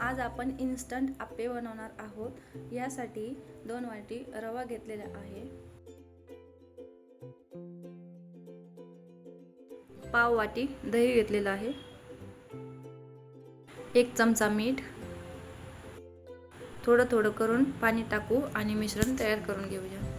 आज आपण इन्स्टंट आप्पे बनवणार आहोत. यासाठी दोन वाटी रवा घेतलेला आहे. पाव वाटी दही घेतलेलं आहे. एक चमचा मीठ. थोडं थोडं करून पाणी टाकू आणि मिश्रण तयार करून घेऊया.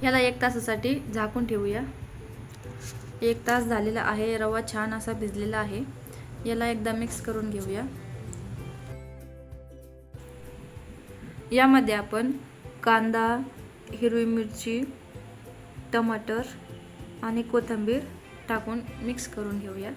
ह्याला एक तासासाठी झाकून ठेवूया. एक तास झालेला आहे रवा छान असा भिजलेला आहे. याला एकदा मिक्स करून घेऊया. यामध्ये आपण कांदा हिरवी मिरची टमाटर आणि कोथिंबीर टाकून मिक्स करून घेऊया.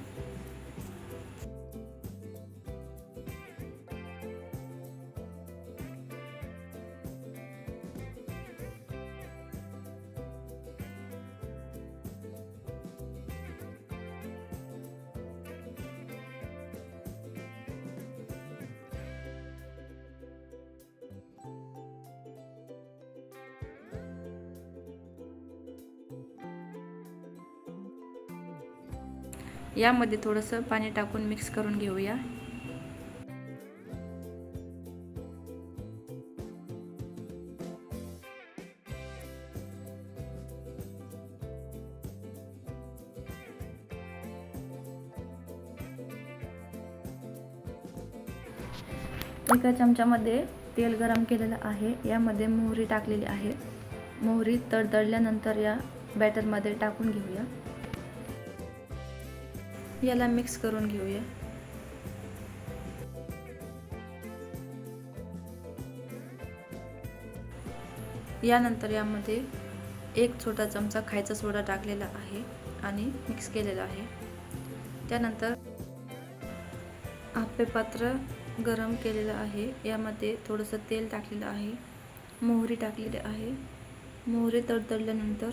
यामध्ये थोडंसं पाणी टाकून मिक्स करून घेऊया. एका चमच्यामध्ये तेल गरम केलेलं आहे. यामध्ये मोहरी टाकलेली आहे. मोहरी तडतडल्यानंतर या बॅटरमध्ये टाकून घेऊया. याला मिक्स करून घेऊया. यानंतर यामध्ये एक छोटा चमचा खायचा सोडा टाकलेला आहे आणि मिक्स केलेला आहे. त्यानंतर आप्पे पात्र गरम केलेलं आहे. यामध्ये थोडंसं तेल टाकलेलं आहे. मोहरी टाकलेली आहे. मोहरी तडतडल्यानंतर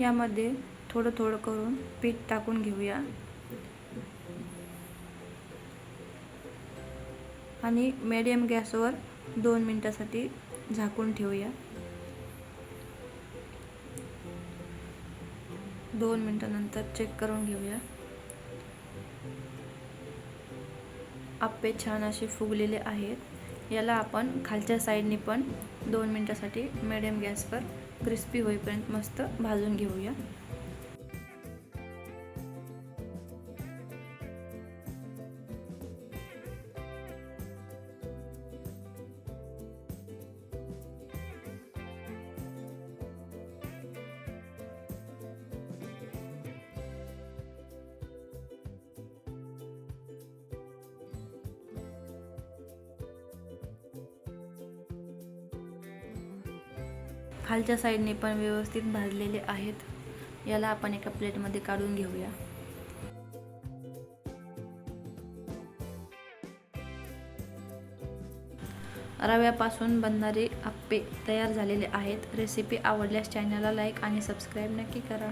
यामध्ये थोडं थोडं करून पीठ टाकून घेऊया. आणि मेडियम गॅसवर दोन मिनटासाठी झाकून ठेवूया. दोन मिनटानंतर चेक करून घेऊया. आप्पे छान असे फुगलेले आहेत. याला आपण खालच्या साईडने पण दोन मिनटासाठी मिडियम गॅसवर क्रिस्पी होईपर्यंत मस्त भाजून घेऊया. खालच्या साईडने पण व्यवस्थित भाजलेले आहेत. याला आपण एका प्लेटमध्ये काढून घेऊया. रव्यापासून बनणारे आप्पे तयार झालेले आहेत. रेसिपी आवडल्यास चॅनलला लाईक आणि सबस्क्राईब नक्की करा.